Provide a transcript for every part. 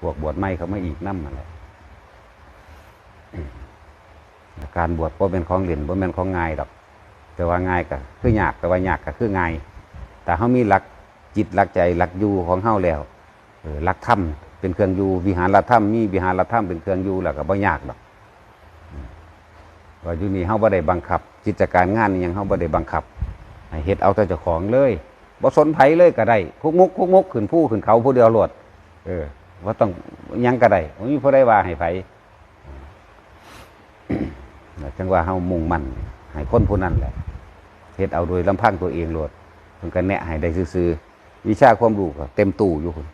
พวกบวชไม่เขาไม่อีกน้ำมาแหละการบวชบ่เป็นของเหรียญบ่เป็นของง่ายดอก แต่ว่าง่ายก็คือยากแต่ว่ายากก็คือง่าย แต่เขามีหลักจิตหลักใจหลักอยู่ของเฮาแล้วหลักธรรมเป็นเครื่องอยู่วิหารธรรมมีวิหารธรรมเป็นเครื่องอยู่แล้วก็บ่ยากดอกว่าอยู่นี่เฮาบ่ได้บังคับ กิจการงานนี่ยังเฮาบ่ได้บังคับให้เฮ็ดเอาแต่เจ้าของเลยบ่สนไผเลยก็ได้คุกมุกคุกมุกขึ้นผู้ขึ้นเขาผู้เดียวโลดเออ ว่าต้องยังก็ได้บ่มีผู้ใดว่าให้ไผจังว่าเฮามุ่งมั่นให้คนผู้นั้นแหละเฮ็ดเอาโดยลำพังตัวเองโลดเพิ่นก็แนะให้ได้ซื่อๆวิชาความรู้ก็เต็มตู้อยู่พุ่น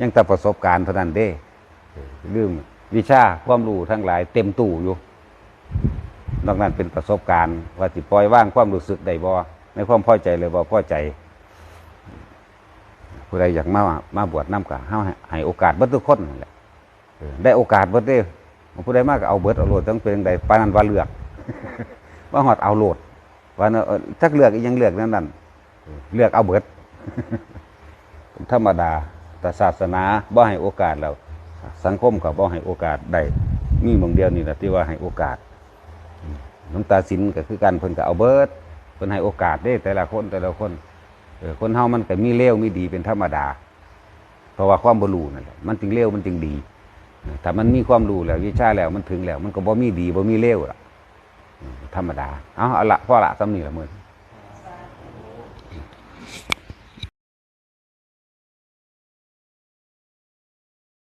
ยังแต่ประสบการณ์เท่านั้นเด้เออลืมวิชาความรู้ทั้งหลาย เต็มตู้อยู่นอกนั้นเป็นประสบการณ์ ว่าสิปล่อยว่างความรู้สึกได้บ่ในความพอใจเลยบ่พอใจ ผู้ใดอยากมามาบวชน้ำกะเฮาให้โอกาสเบิดทุกคนแหละได้โอกาสเบิดเด้ผู้ใดมากเอาเบิดเอาโหลดต้องเป็นใดปานนันว่าเลือก ว่าหอดเอาโหลดว่าเนอะชักเลือกยังเลือกนั่นนั่นเลือกเอาเบิด ธรรมดาแต่ศาสนาบ่ให้โอกาสเราสังคมก็บ่ให้โอกาสได้มีหมองเดียวนี่แหละที่ว่าให้โอกาสอืมหลวงตาสินก็คือกันเพิ่นก็เอาเบิดเพิ่นให้โอกาสเด้แต่ละคนแต่ละคน คนเฮามันก็มีเลวมีดีเป็นธรรมดา เพราะว่าความบรูนั่นแหละมันจึงเลวมันจึงดีแต่มันมีความรู้แล้ววิชาแล้วมันถึงแล้ว มันก็บ่มีดีบ่มีเลวละธรรมดา เอาเอาละพ่อละสำนีละมือ